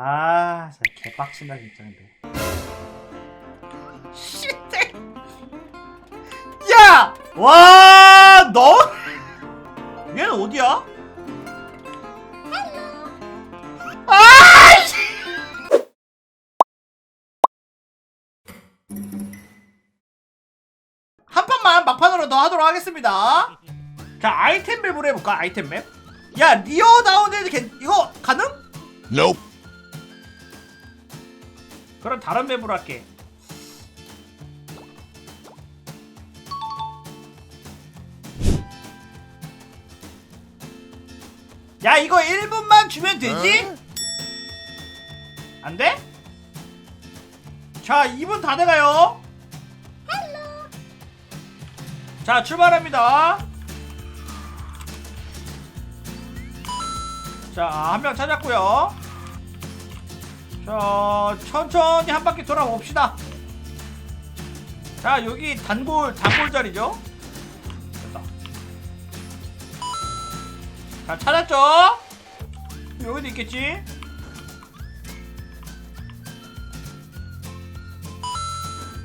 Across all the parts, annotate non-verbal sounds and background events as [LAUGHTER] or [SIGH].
아, 진짜 개빡친다 진짜 근데. 쉣! 야! 와, 너? 얘는 어디야? 아! 씨! 한 판만 막판으로 더 하도록 하겠습니다. 자, 아이템 맵으로 해볼까? 아이템 맵? 야, 리어 다운데드 괜 이거 가능? Nope. 그럼 다른 맵으로 할게. 야 이거 1분만 주면 되지? 안 돼? 자 2분 다 돼가요. 자 출발합니다. 자 한 명 찾았고요. 자 천천히 한 바퀴 돌아봅시다. 자 여기 단골 단골 자리죠? 됐다. 자 찾았죠? 여기도 있겠지?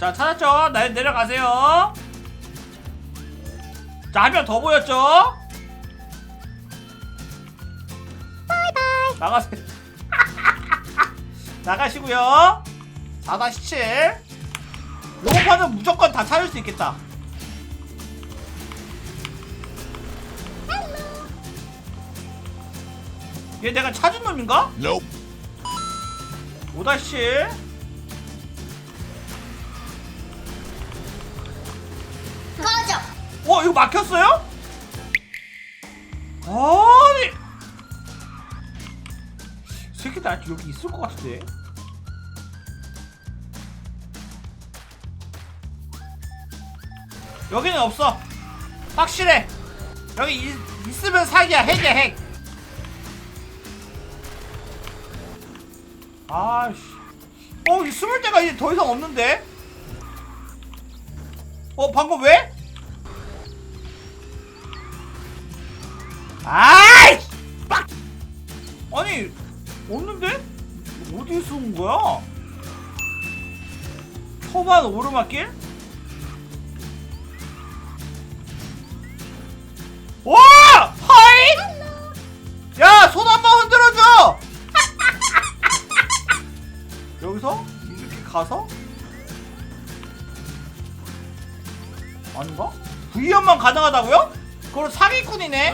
자 찾았죠? 나 내려가세요. 자 한 명 더 보였죠? 나가세요 나가시고요 4-7 요거 판은 무조건 다 찾을 수 있겠다 얘 내가 찾은 놈인가? Nope. 5-7 꺼져. 어 이거 막혔어요? 아니 아직 여기 있을 것 같은데 여기는 없어 확실해 여기 있, 있으면 사기야 핵이야 핵 아씨 어, 이 숨을 데가 이제 더 이상 없는데? 어, 방금 왜? 아이! 빡! 아니, 없는데? 어디서 온 거야? 초반 오르막길? 와! 하이! 야, 손 한 번 흔들어줘! 여기서 이렇게 가서 아닌가? V연만 가능하다고요? 그럼 사기꾼이네.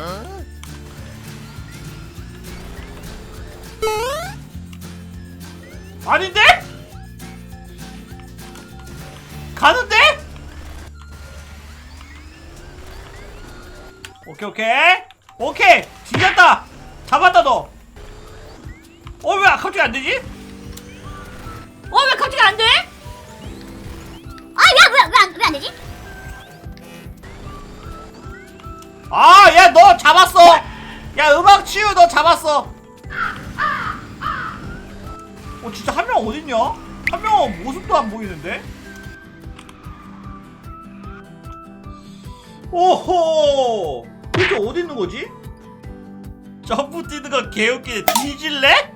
아닌데? 가는데? 오케이 오케이 오케이 뒤졌다 잡았다 너. 어 왜 갑자기 안 되지? 어, 왜 갑자기 안 돼? 아, 야, 왜, 왜, 안, 왜 안 되지? 아, 야, 너 잡았어. 야, 음악 치유 너 잡았어. 어, 진짜 한 명 어딨냐? 한 명은 모습도 안 보이는데? 오호! 도대체 어디 있는 거지? 점프 거 개웃기네. 뒤질래?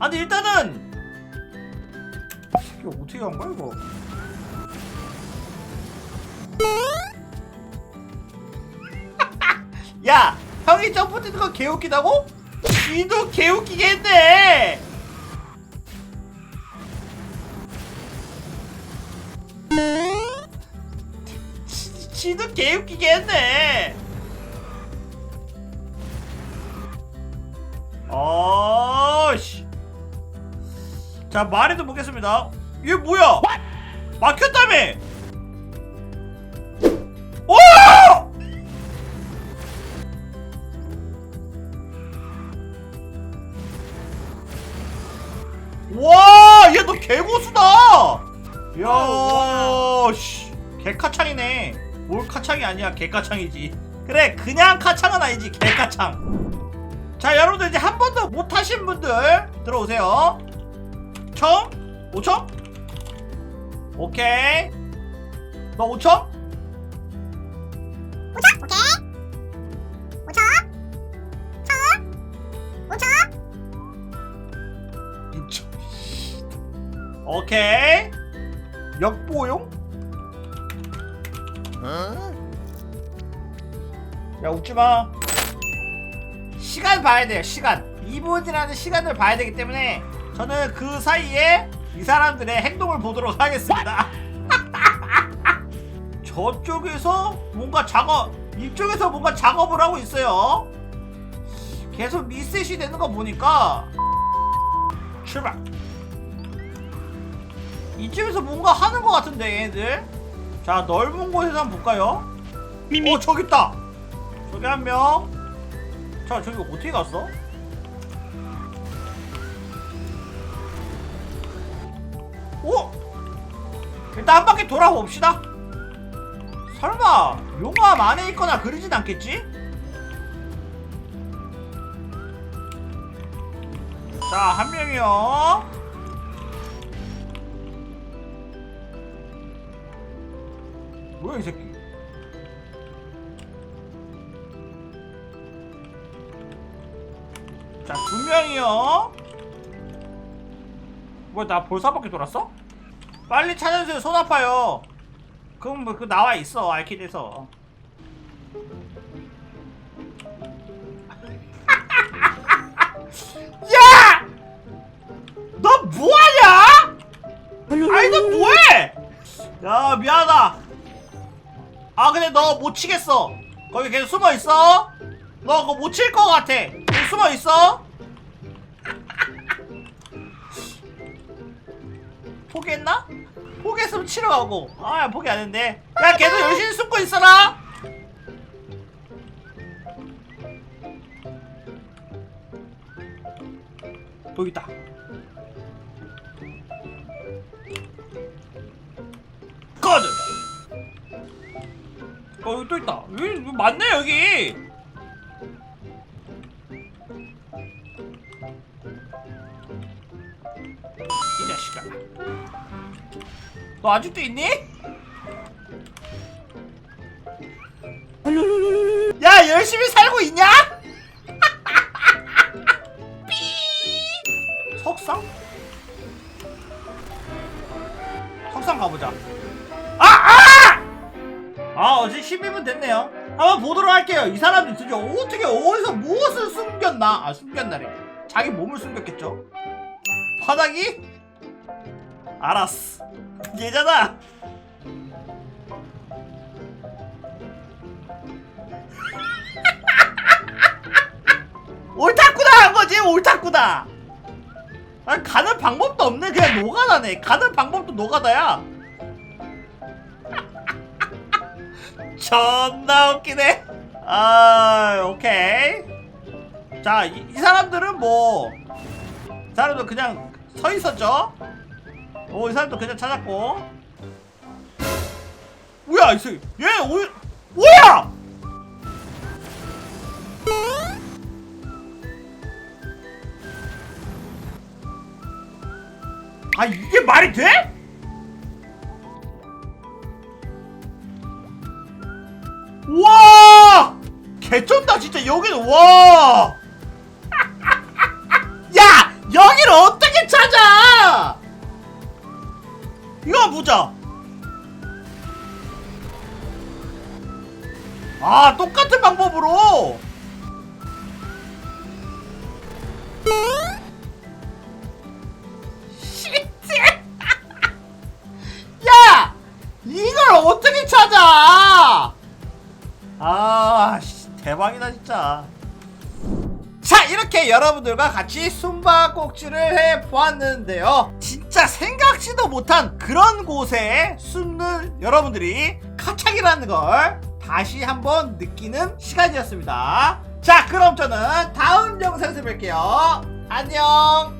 아니, 일단은. 이게 어떻게 한 거야, 이거? [LAUGHS] 야, 형이 점프 거 개웃기다고? 쥐도 개웃기겠네. 지- 쥐도 개웃기겠네. 어씨. 자, 말해도 보겠습니다. 얘 뭐야? 막혔다며? 오! 와, 얘 너 개고수다. 야, 씨, 개카창이네. 뭘 카창이 아니야, 개카창이지. 그래, 그냥 카창은 아니지, 개카창. 자, 여러분들 이제 한 번도 못 하신 분들 들어오세요. 청? 5청? 오케이. 너 5청? 오차? 오케이. 오차? 차? 오차? 저- 오케이 역보용? 야 웃지마. 시간 봐야 돼요 시간. 2분이라는 시간을 봐야 되기 때문에 저는 그 사이에 이 사람들의 행동을 보도록 하겠습니다. [LAUGHS] 저쪽에서 뭔가 작업 이쪽에서 뭔가 작업을 하고 있어요. 계속 리셋이 되는 거 보니까 출발. 이쪽에서 뭔가 하는 거 같은데 얘들 자 넓은 곳에서 한번 볼까요? 어 저기 있다 저기 한 명 자 저기 어떻게 갔어? 오! 일단 한 바퀴 돌아봅시다 설마 용암 안에 있거나 그러진 않겠지? 자, 한 명이요. 뭐야, 이 새끼. 자, 두 명이요. 뭐야, 나 벌써 한 바퀴 돌았어? 빨리 찾아주세요. 손 아파요. 그럼 뭐, 그 나와 있어, 알키드에서. [LAUGHS] 야! 너 뭐하냐? 아니 너 뭐해? 야아 근데 너 못 치겠어. 거기 계속 숨어있어? 너 그거 못칠것 같아. 거기 숨어있어? 포기했나? 포기했으면 치러 가고. 아 포기 안 했네. 야 계속 열심히 숨고 있어라. 여기 있다. 여기 여기 맞네 여기. 이 자식아. 너 아직도 있니? 야 열심히 살고 있냐? [LAUGHS] 석상? 석상 가보자. 아! 어제 12분 됐네요. 한번 보도록 할게요. 이 사람들 도대체 어떻게, 어디서 무엇을 숨겼나? 아, 숨겼나래. 자기 몸을 숨겼겠죠? 바닥이? 알았어. 얘잖아. [LAUGHS] 옳다꾸다 한 거지, 옳다꾸다. 아 가는 방법도 없네 그냥 노가다네 가는 방법도 노가다야 존나 웃기네. 아 오케이. 자 이 이 사람들은 뭐이 사람들 그냥 서 있었죠? 오 이 사람도 그냥 찾았고. 뭐야 이 새끼. 얘 오, 뭐야! 아 이게 말이 돼? 개쩐다 진짜 여기는 와. 야 여기를 어떻게 찾아? 이거 보자. 아 똑같은 방법으로. 대박이다, 진짜. 자, 이렇게 여러분들과 같이 숨바꼭질을 해보았는데요. 진짜 생각지도 못한 그런 곳에 숨는 여러분들이 카착이라는 걸 다시 한번 느끼는 시간이었습니다. 자, 그럼 저는 다음 영상에서 뵐게요. 안녕!